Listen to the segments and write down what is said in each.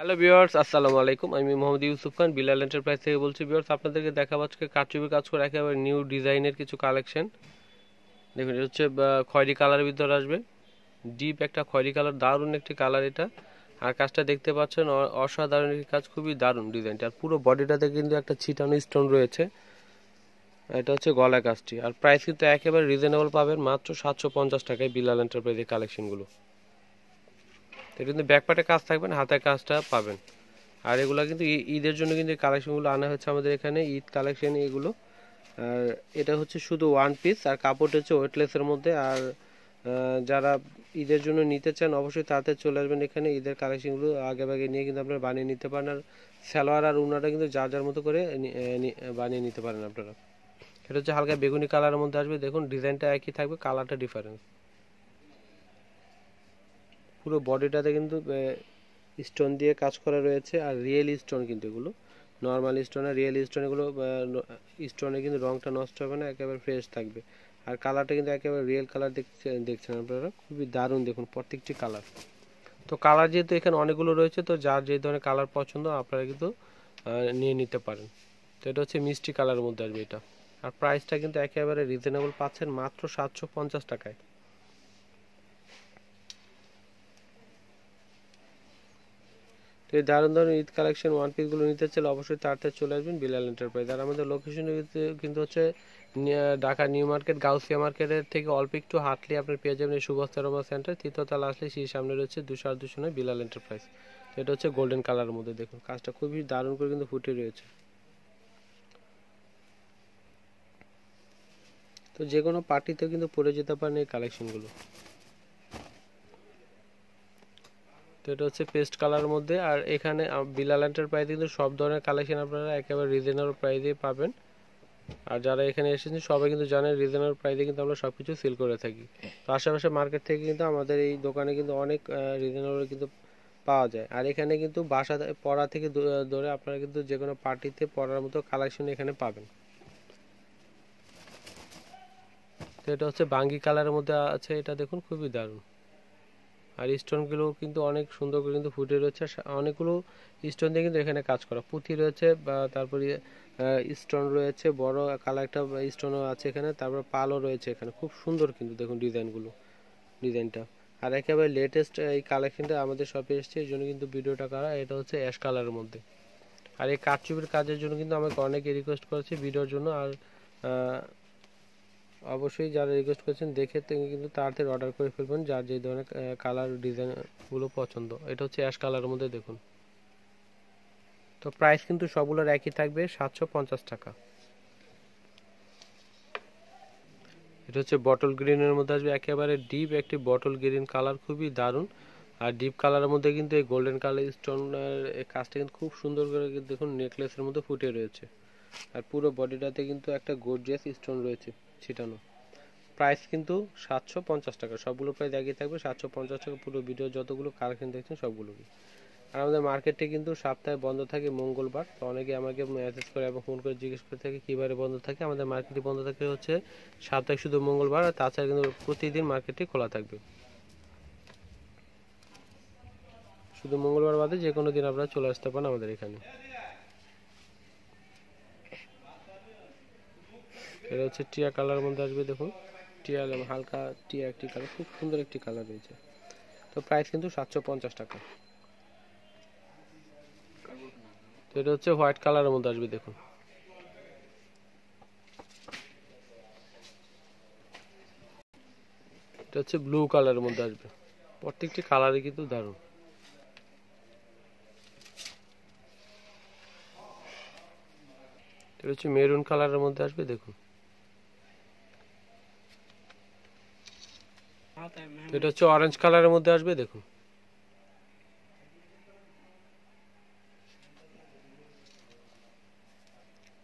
Hello viewers আসসালামু আলাইকুম। আমি মোহাম্মদ ইউসুফ খান বিলাল এন্টারপ্রাইজ থেকে বলছি ভিউয়ার্স আপনাদেরকে দেখাবো আজকে কারচুপি কাজ করে একেবারে নিউ ডিজাইনের কিছু কালেকশন দেখুন, এটা হচ্ছে খয়েরি কালারের ভিতরে আসবে। ডিপ একটা খয়েরি কালার দারুণ একটি কালার এটা। আর কাজটা দেখতে পাচ্ছেন অসাধারণ একটি কাজ, খুবই দারুণ ডিজাইনটা আর পুরো বডিটাতে কিন্তু একটা ছিটানো স্টোন রয়েছে। এটা হচ্ছে গলা কাজটি। আর প্রাইস কিন্তু একেবারে রিজনেবল পাবেন মাত্র সাতশো পঞ্চাশ টাকায় বিলাল এন্টারপ্রাইজের কালেকশনগুলো এটা কিন্তু ব্যাকপার্টে কাজ থাকবে না, হাতের কাজটা পাবেন। আর এগুলো কিন্তু ঈদের জন্য কিন্তু কালেকশনগুলো আনা হচ্ছে আমাদের এখানে, ঈদ কালেকশন এগুলো। আর এটা হচ্ছে শুধু ওয়ান পিস আর কাপড় হচ্ছে ওয়েটলেসের মধ্যে। আর যারা ঈদের জন্য নিতে চান, অবশ্যই তাড়াতাড়ি চলে আসবেন এখানে, ঈদের কালেকশনগুলো আগে ভাগে নিয়ে কিন্তু আপনারা বানিয়ে নিতে পারেন। আর সালোয়ার আর উনাটা কিন্তু যার যার মতো করে বানিয়ে নিতে পারেন আপনারা। এটা হচ্ছে হালকা বেগুনি কালারের মধ্যে আসবে। দেখুন ডিজাইনটা একই থাকবে কালারটা ডিফারেন্স পুরো বডিটাতে কিন্তু স্টোন দিয়ে কাজ করা রয়েছে আর রিয়েল স্টোন কিন্তু এগুলো। নর্মাল স্টোন আর রিয়েল স্টোন এগুলো স্টোনে কিন্তু রংটা নষ্ট হবে না, একেবারে ফ্রেশ থাকবে। আর কালারটা কিন্তু একেবারে রিয়েল কালার দেখছেন দেখছেন আপনারা? খুবই দারুণ দেখুন, প্রত্যেকটি কালার তো কালার যেহেতু এখানে অনেকগুলো রয়েছে, তো যার যে ধরনের কালার পছন্দ, আপনারা কিন্তু নিয়ে নিতে পারেন। তো এটা হচ্ছে মিষ্টি কালারের মধ্যে আসবে এটা। আর প্রাইসটা কিন্তু একেবারে রিজনেবল পাচ্ছেন মাত্র সাতশো পঞ্চাশ টাকায়। তো এই দারুণ দারুণ ঈদ কালেকশন ওয়ান পিসগুলো নিতে চাইলে অবশ্যই তাড়াতাড়ি চলে আসবেন বিলাল এন্টারপ্রাইজ আর আমাদের লোকেশন কিন্তু হচ্ছে ঢাকা নিউ মার্কেট, গাউসিয়া মার্কেটের থেকে অল্প একটু হাঁটলে আপনার পেয়ে যাবেন এই সুভাষ রমা সেন্টার তৃতীয়তলা আসলে সেই সামনে রয়েছে দুশো দুশো নয় বিলাল এন্টারপ্রাইজ এটা হচ্ছে গোল্ডেন কালারের মধ্যে দেখুন। কাজটা খুবই দারুণ করে কিন্তু ফুটে রয়েছে। তো যে কোনো পার্টিতে কিন্তু পরে যেতে পারেন এই কালেকশনগুলো তো এটা হচ্ছে পেস্ট কালার মধ্যে। আর এখানে আহ, বিলাল এন্টারপ্রাইজে কিন্তু সব ধরনের কালেকশন আপনারা একেবারে রিজনেবল প্রাইসে পাবেন। আর যারা এখানে এসেছেন সবাই কিন্তু জানেন রিজনেবল প্রাইসে কিন্তু আমরা সব কিছু সেল করে থাকি। তো আশেপাশে মার্কেট থেকে কিন্তু আমাদের এই দোকানে কিন্তু অনেক রিজনেবল কিন্তু পাওয়া যায়। আর এখানে কিন্তু বাসা পড়া থেকে ধরে আপনারা কিন্তু যে কোনো পার্টিতে পড়ার মতো কালেকশন এখানে পাবেন। তো এটা হচ্ছে বাঙ্গি কালারের মধ্যে আছে। এটা দেখুন খুবই দারুণ। আর স্টোনগুলো কিন্তু অনেক সুন্দর করে কিন্তু ফুটে রয়েছে। অনেকগুলো স্টোন দিয়ে কিন্তু এখানে কাজ করা। পুঁথি রয়েছে বা তারপরে স্টোন রয়েছে, বড় কালার একটা স্টোনও আছে এখানে। তারপর পালও রয়েছে এখানে। খুব সুন্দর কিন্তু দেখুন ডিজাইনগুলো ডিজাইনটা আর একেবারে লেটেস্ট এই কালেকশনটা আমাদের শপে এসেছে। এই জন্য কিন্তু ভিডিওটা করা, এটা হচ্ছে অ্যাশ কালারের মধ্যে। আর এই কারচুপির কাজের জন্য কিন্তু আমাকে অনেকে রিকোয়েস্ট করেছে ভিডিওর জন্য। আর অবশ্যই যারা রিকোয়েস্ট করেছেন, দেখে কিন্তু তাড়াতাড়ি অর্ডার করে ফেলবেন, যার যে ধরনের কালার ডিজাইনগুলো পছন্দ। এটা হচ্ছে অ্যাশ কালারের মধ্যে দেখুন। তো প্রাইস কিন্তু সবগুলোর একই থাকবে, সাতশো পঞ্চাশ টাকা। এটা হচ্ছে বটল গ্রিনের মধ্যে আসবে, একেবারে ডিপ একটি বটল গ্রিন কালার খুবই দারুণ। আর ডিপ কালারের মধ্যে কিন্তু এই গোল্ডেন কালার স্টোনের কাজটা কিন্তু খুব সুন্দর করে দেখুন নেকলেসের মধ্যে ফুটে রয়েছে। আর পুরো বডিটাতে কিন্তু একটা গর্জিয়াস স্টোন রয়েছে। ছিটানো প্রাইস কিন্তু সাতশো পঞ্চাশ টাকা। সবগুলো প্রাইস একই থাকবে, সাতশো পঞ্চাশ টাকা পুরো ভিডিও যতগুলো কালেকশন দেখছেন সবগুলোকে আর আমাদের মার্কেটে কিন্তু সপ্তাহে বন্ধ থাকে মঙ্গলবার। তো অনেকে আমাকে মেসেজ করে এবং ফোন করে জিজ্ঞেস করে থাকে কীবারে বন্ধ থাকে? আমাদের মার্কেটে বন্ধ থাকে হচ্ছে সপ্তাহে শুধু মঙ্গলবার, আর তাছাড়া কিন্তু প্রতিদিন মার্কেটটি খোলা থাকবে। শুধু মঙ্গলবার বাদে যে কোনো দিন আপনারা চলে আসতে পারেন আমাদের এখানে। এটা হচ্ছে টিয়া কালার মধ্যে আসবে, দেখুন। টিয়া হালকা টিয়া একটি কালার, খুব সুন্দর একটি কালার রয়েছে। তো প্রাইস কিন্তু সাতশো পঞ্চাশ টাকা। তো এটা হচ্ছে হোয়াইট কালারের মধ্যে আসবে, দেখুন। এটা হচ্ছে ব্লু কালারের মধ্যে আসবে। প্রত্যেকটি কালারই কিন্তু দারুণ। এটা হচ্ছে মেরুন কালারের মধ্যে আসবে, দেখুন। এটা হচ্ছে অরেঞ্জ কালারের মধ্যে আসবে, দেখুন।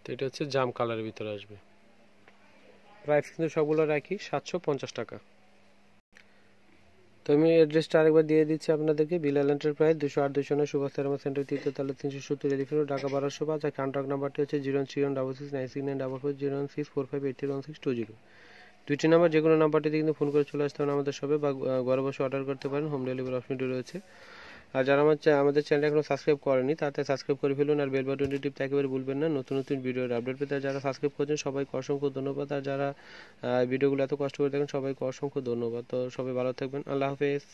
তো এটা হচ্ছে জাম কালারের ভিতরে আসবে। প্রাইস কিন্তু সবগুলো রাখি সাতশো পঞ্চাশ টাকা। তো আমি অ্যাড্রেসটা আরেকবার দিয়ে দিচ্ছি আপনাদেরকে বিলাল এন্টারপ্রাইজ দুশো আট, দুশো নয়, সুভাষ থার্মা সেন্টার, তৃতীয় তালে, তিনশো সত্তর এলিফেন্ট ঢাকা বারোশো পাঁচ আর কন্ট্যাক্ট নাম্বারটি হচ্ছে zero three one, double six, nine six, nine, double four, zero six, four five, eight three one six, two zero. দুইটি নাম্বার যে কোনো নাম্বারটিতে কিন্তু ফোন করে চলে আসতে পারেন আমাদের সবে বা ঘরে বসে অর্ডার করতে পারেন। হোম ডেলিভারি অপশনটি রয়েছে। আর যারা আমার আমাদের চ্যানেল এখনও সাবস্ক্রাইব করেনি, তাতে সাবস্ক্রাইব করে ফেলুন আর বেল বাটনটি টিপতে একেবারে ভুলবেন না। নতুন নতুন ভিডিওর আপডেট পেতে যারা সাবস্ক্রাইব করছেন, সবাইকে অসংখ্য ধন্যবাদ। আর যারা ভিডিওগুলো এত কষ্ট করে দেখেন, সবাইকে অসংখ্য ধন্যবাদ। তো সবাই ভালো থাকবেন। আল্লাহ হাফেজ।